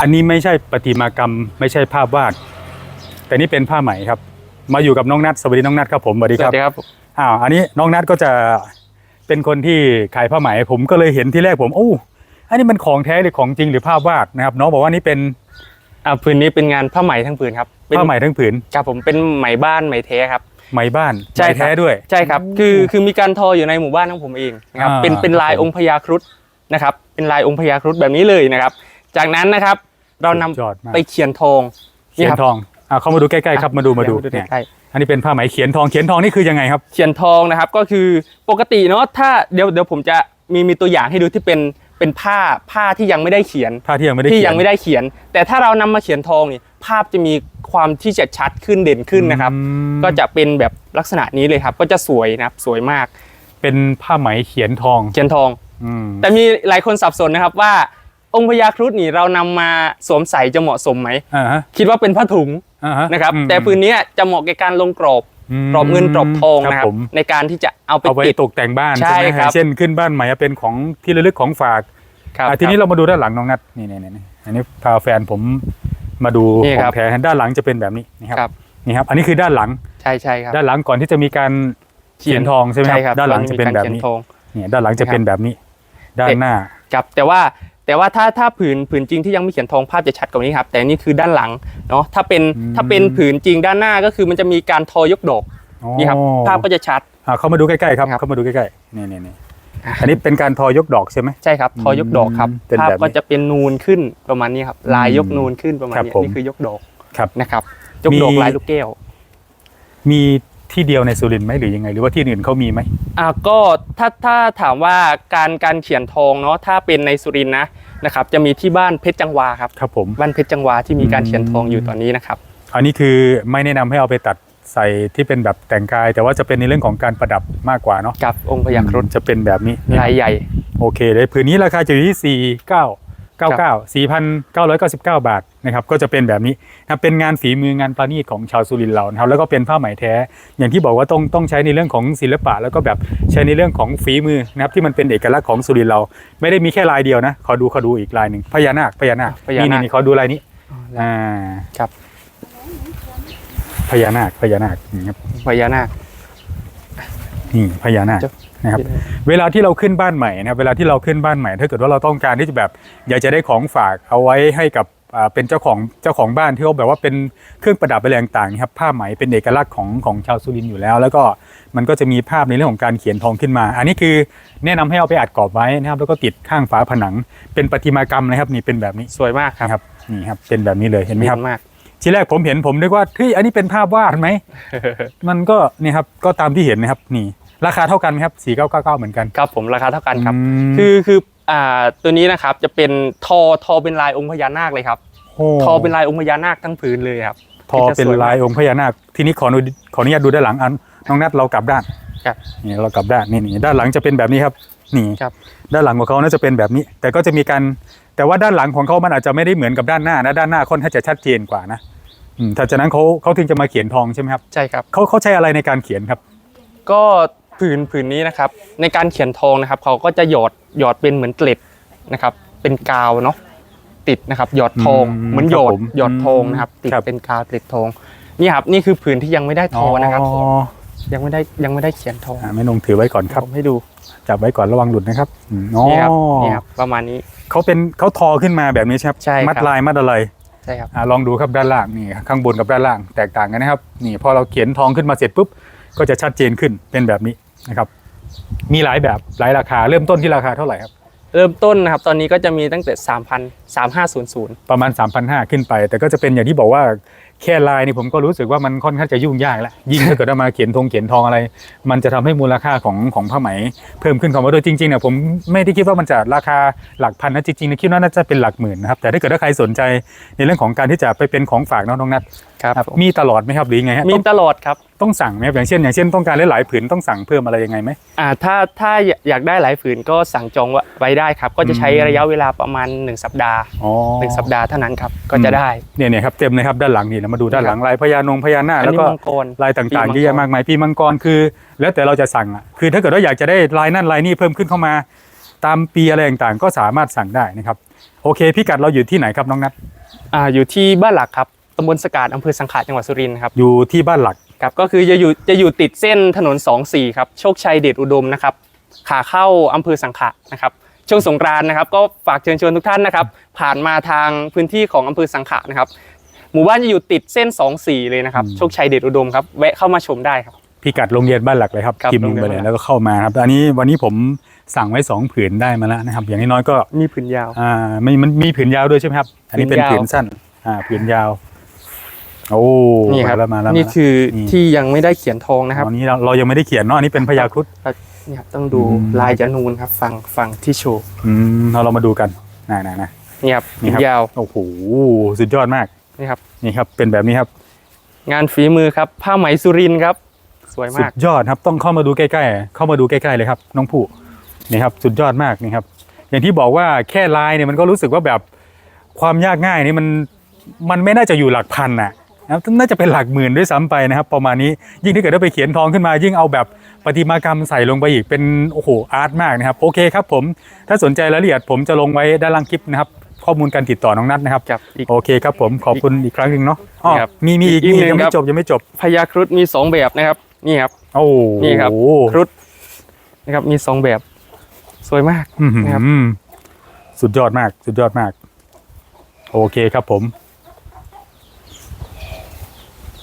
อันนี้ไม่ใช่ประติมากรรม ไม่ใช่ภาพวาด แต่นี่เป็นผ้าไหมครับ มาอยู่กับน้องนัทสวัสดีน้องนัทครับผมสวัสดีสควัรับสดีครับอ้าวอันนี้น้องนัทก็จะเป็นคนที่ขายผ้าไหม ผมก็เลยเห็นที่แรกผมโอ้อันนี้มันของแท้หรือของจริงหรือภาพวาดนะครับน้องบอกว่านี่เป็นอ่าผืนนี้เป็นงานผ้าไหมทั้งผืนครับเป็นผ้าไหมทั้งผืนครับผมเป็นไหมบ้านไหมแท้ครับไหมบ้านใช่ไหมครับแท้ด้วยใช่ครับคือคือมีการทออยู่ในหมู่บ้านของผมเองนะครับอ่าเป็นเป็นลายครับผมองค์พญาครุฑนะครับเป็นลายองค์พญาครุฑแบบนี้เลยนะครับ จากนั้นนะครับ เรานำสุดยอดมาก ไปเขียนทองเขียนครับทองอ่าเข้ามาดูใกล้ๆครับมาดูมาดูเยวเนี่ยใกล้อันนี้เป็นผ้าไหมเขียนทองเขียนทองนี่คือยังไงครับ ๆเขียนทองนะครับก็คือปกติเนาะถ้าเดี๋ยวเดี๋ยวผมจะมีมีตัวอย่างให้ดูที่เป็นเป็นผ้าผ้าที่ยังไม่ได้เขียน ผ้าที่ยังไม่ได้ที่เขียนยังไม่ได้เขียน แต่ถ้าเรานำมาเขียนทองนี่ภาพจะมีความที่จะชัดขึ้นเด่นขึ้นนะครับ อืม ก็จะเป็นแบบลักษณะนี้เลยครับ ก็จะสวยนะครับสวยมากเป็นผ้าไหมเขียนทองเขียนทอง อืมแต่มีหลายคนสับสนนะครับว่า องค์พญาครุฑนี่เรานำมาสวมใส่จะเหมาะสมไหมอ่าฮะคิดว่าเป็นผ้าถุงอ่าฮะนะครับอืมแต่พื้นนี้จะเหมาะแก่การลงกรอบมกรอบเงินกรอบทองนะครับผมในการที่จะเอาไปเอาไว้ติดตกแต่งบ้านใช่ใช่ไหมครับเช่นขึ้นบ้านใหม่เป็นของที่ระลึกของฝากครับอะทีนี้เรามาดูด้านหลังน้องนัทนี่นี่นี่อันนี้พาแฟนผมมาดูนี่ขอครังบแท้ด้านหลังจะเป็นแบบนี้นะคครัรับบนี่ครับ อันนี้คือด้านหลังใช่ใช่ครับด้านหลังก่อนที่จะมีการเขียนทองใช่ไหมใช่ครับด้านหลังจะเป็นแบบขียนี้ทองเนี่ยด้านหลังจะเป็นแบบนี้ ด้านหน้าครับแต่ว่า แต่ว่าถ้าถ้าผืนผืนจริงที่ยังไม่เขียนทองภาพจะชัดกว่านี้ครับ แต่อันนี่คือด้านหลังเนาะถ้าเป็นอืมถ้าเป็นผืนจริงด้านหน้าก็คือมันจะมีการทอยกดอกอ๋อนี่ครับภาพก็จะชัดอะเข้ามาดูใกล้ๆครับครับเข้ามาดูใกล้ๆนี่นี่นี่อันนี้เป็นการทอยกดอกใช่ไหมใช่ครับ ทอยกดอกครับอืมเป็นภาพแบบนี้ก็จะเป็นนูนขึ้นประมาณนี้ครับ ลายยกนูนขึ้นประมาณครับนี้ผมนี่คือยกดอกครับนะครับ ยกดอกมีลายลูกแก้ว มี ที่เดียวในสุรินทร์ไหมหรือยังไง หรือว่าที่อื่นเขามีไหม อ่าก็ถ้าถ้าถามว่าการการเขียนทองเนาะถ้าเป็นในสุรินทร์นะนะครับจะมีที่บ้านเพชรจังหวาครับครับผม บ้านเพชรจังหวาที่มีการเขียนทองอยู่ตอนนี้นะครับ อันนี้คือไม่แนะนำให้เอาไปตัดใส่ที่เป็นแบบแต่งกาย แต่ว่าจะเป็นในเรื่องของการประดับมากกว่าเนาะกับองค์พญาครุฑจะเป็นแบบนี้ลายใหญ่ โอเคเลยผืนนี้ราคาจะอยู่ที่ 4 9 9 9 4,999 บาทนะครับก็จะเป็นแบบนี้นะเป็นงานฝีมืองานประณีตของชาวสุรินทร์เรานะครับแล้วก็เป็นผ้าไหมแท้ อย่างที่บอกว่าต้องต้องใช้ในเรื่องของศิลปะ แล้วก็แบบใช้ในเรื่องของฝีมือนะครับที่มันเป็นเอกลักษณ์ของสุรินทร์เรา ไม่ได้มีแค่ลายเดียวนะขอดูขอดูอีกลายหนึ่งพญานาคพญานาคพญานาค นี่นี่ขอดูลายนี้อ่าครับพญานาคพญานาคนี่ครับพญานาคนี่พญานาค จะ นะครับเวลาที่เราขึ้นบ้านใหม่นะครับเวลาที่เราขึ้นบ้านใหม่ ถ้าเกิดว่าเราต้องการที่จะแบบอยากจะได้ของฝากเอาไว้ให้กับอ่าเป็นเจ้าของเจ้าของบ้านที่เขาแบบว่าเป็นเครื่องประดับอะไรต่างๆนะครับผ้าไหมเป็นเอกลักษณ์ของของชาวสุรินทร์อยู่แล้ว แล้วก็มันก็จะมีภาพในเรื่องของการเขียนทองขึ้นมา อันนี้คือแนะนำให้เอาไปอัดกรอบไว้นะครับ แล้วก็ติดข้างฝาผนัง เป็นประติมากรรมนะครับนี่เป็นแบบนี้สวยมากครับนะครับนี่ครับเป็นแบบนี้เลยเห็นไหมครับดีมากทีแรกผมเห็นผมนึกว่าเฮ้ยอันนี้เป็นภาพวาดไหมมันก็นี่ครับก็ตามที่เห็นนะครับนี่ ราคาเท่ากันไหมครับ4999เหมือนกันครับผมราคาเท่ากันครับมคือคืออ่าตัวนี้นะครับจะเป็นทอทอเป็นลายองค์พญานาคเลยครับโอ้ทอเป็นลายองค์พญานาคทั้งผืนเลยครับทอเป็นลายองค์พญานาค ทีนี้ขออนุขออนุญาตดูด้านหลังอันน้องนัดเรากลับด้านครับนี่เรากลับด้านนี่นี่ด้านหลังจะเป็นแบบนี้ครับนี่ครับด้านหลังของเขาน่าจะเป็นแบบนี้ แต่ก็จะมีการแต่ว่าด้านหลังของเขามันอาจจะไม่ได้เหมือนกับด้านหน้านะด้านหน้าค่อนข้างจะชัดเจนกว่านะอืมถ้าจากนั้นเขาเขาถึงจะมาเขียนทองใช่ไหมครับใช่ครับเขาเขาใช้อะไรในการเขียนครับ ก็ ผืนผืนนี้นะครับ ในการเขียนทองนะครับ เขาก็จะหยอดหยอดเป็นเหมือนเกล็ดนะครับ เป็นกาวเนาะติดนะครับ หยอดทองอืมเหมือนหยอครัดบผมหยอดทองนะครับ ติดครับ เป็นกาวติดทองนี่ครับนี่คือผืนที่ยังไม่ได้ทอนะครับ อ๋อยังไม่ได้ยังไม่ได้เขียนทองอ่าแม่นงถือไว้ก่อนครับ ผมให้ดูจับไว้ก่อนระวังหลุดนะครับอืมอ๋อนี่ครับนี่ครับประมาณนี้ เขาเป็นเขาทอขึ้นมาแบบนี้ใช่ไหมครับใช่ครับ มัดลายมัดอะไรใช่ครับ อ่าลองดูครับด้านล่างนี่ข้างบนกับด้านล่างแตกต่างกันนะครับ นี่พอเราเขียนทองขึ้นมาเสร็จปุ๊บก็จะชัดเจนขึ้นเป็นแบบนี้ นะครับ มีหลายแบบหลายราคาเริ่มต้นที่ราคาเท่าไหร่ครับ เริ่มต้นนะครับ ตอนนี้ก็จะมีตั้งแต่ 3,000 3500 ประมาณ 3,500 ขึ้นไป แต่ก็จะเป็นอย่างที่บอกว่าแค่ลายนี่ผมก็รู้สึกว่ามันค่อนข้างจะยุ่งยากแล้วยิ่งถ้าเกิดว่ามาเขียนทงเขียนทองอะไร มันจะทำให้มูลค่าของของผ้าไหม เพิ่มขึ้นคำว่าโดยจริงๆเนี่ยผมไม่ได้คิดว่ามันจะราคาหลักพันนะจริงๆเนี่ยคิดว่าน่าจะเป็นหลักหมื่นนะครับแต่ถ้าเกิดว่าใครสนใจในเรื่องของการที่จะไปเป็นของฝากเน้องน้องนัทครับครับมีตลอดไหมครับหรือยังไงฮะมีต้องตลอดครับ ต้องสั่งไหมครับอย่างเช่น อย่างเช่นต้องการหลายๆผืนต้องสั่งเพิ่มอะไรยังไงไหมอ่าถ้าถ้าอยากได้หลายผืนก็สั่งจองไว้ได้ครับ ก็จะใช้อืมระยะเวลาประมาณ 1 สัปดาห์อ๋อหนึ่งสัปดาห์เท่านั้นครับก็จะได้เนี่ยเนี่ยครับเต็มเลยครับด้านหลังนี่เรามาดูด้านหลังลายพญานงพญานาคอันแล้วนี้ก็มังกรลายต่างๆเยอะแยะมากมายปีมังกรคือ แล้วแต่เราจะสั่งอะคือถ้าเกิดว่าอยากจะได้ลายนั่นลายนี่เพิ่มขึ้นเข้ามา ตามปีอะไรต่างๆ ก็สามารถสั่งได้นะครับโอเคพิกัดเราอยู่ที่ไหนครับน้องนัทอ่าอยู่ที่บ้านหลักครับตำบลสกาดอำเภอสังขะจังหวัดสุรินทร์ครับอยู่ที่บ้านหลัก ครับก็คือจะอยู่จะอยู่ติดเส้นถนน24ครับโชคชัยเดชอุดมนะครับขาเข้าอำเภอสังขะนะครับช่วงสงกรานต์นะครับ ก็ฝากเชิญชวนทุกท่านนะครับ ผ่านมาทางพื้นที่ของอำเภอสังขะนะครับ หมู่บ้านจะอยู่ติดเส้น24เลยนะครับอืมโชคชัยเดชอุดมครับแวะเข้ามาชมได้ครับพิกัดโรงเรียนบ้านหลักเลยครับครับพิมพ์ลงไปโรงเรีเลยยนบ้านหลักแล้วก็เข้ามาครับอันนี้วันนี้ผมสั่งไว้สองผืนได้มาแล้วนะครับ อย่างน้อยๆก็มีผืนยาวอ่าไม่มันมีผืนยาวด้วยใช่ไหมครับ อันนี้เป็นผืผืนนยาวสั้นอ่าผืนยาว โอ้นี่ครับมาแล้วมาแล้วนี่มาแล้วคือนี่ที่ยังไม่ได้เขียนทองนะครับอันนี้เราเรายังไม่ได้เขียนเนาะอันนี้เป็นพยาครุฑเนี่ยต้องดูอืมลายจานูนครับ ฝั่งฝั่งที่โชว์อืมเราเรามาดูกันนะนะนะเนี่ยครับนี่ผืนครับยาวโอ้โหสุดยอดมากนี่ครับนี่ครับ เป็นแบบนี้ครับ งานฝีมือครับ ผ้าไหมสุรินทร์ครับ สวยสุมากดยอดครับ ต้องเข้ามาดูใกล้ๆเข้ามาดูใกล้ๆเลยครับ น้องผู้นี่ครับ สุดยอดมากนี่ครับ อย่างที่บอกว่าแค่ลายเนี่ยมันก็รู้สึกว่าแบบความยากง่ายนี่มันมันไม่น่าจะอยู่หลักพันน่ะ นะครับน่าจะเป็นหลักหมื่นด้วยซ้ำไปนะครับ ประมาณนี้ยิ่งถ้าเกิดได้ไปเขียนทองขึ้นมา ยิ่งเอาแบบประติมากรรมใส่ลงไปอีกเป็นโอ้โหอาร์ตมากนะครับโอเคครับผมถ้าสนใจรายละเอียดผมจะลงไว้ด้านล่างคลิปนะครับข้อมูลการติดต่อน้องนัทนะครับกับอีกโอเคครับผมขอบคุณอีกครั้งหนึ่งเนาะอ้อนี่ครับมีมีอีกอีกมีหนึ่งยังคไม่รับจบยังไม่จบพญาครุฑมีสองแบบนะครับนี่ครับโอ้โหนี่ครับครุฑนะครับมีสองแบบสวยมากอื้อหือนะครับสุดยอดมาก สุดยอดมาก โอเคครับผม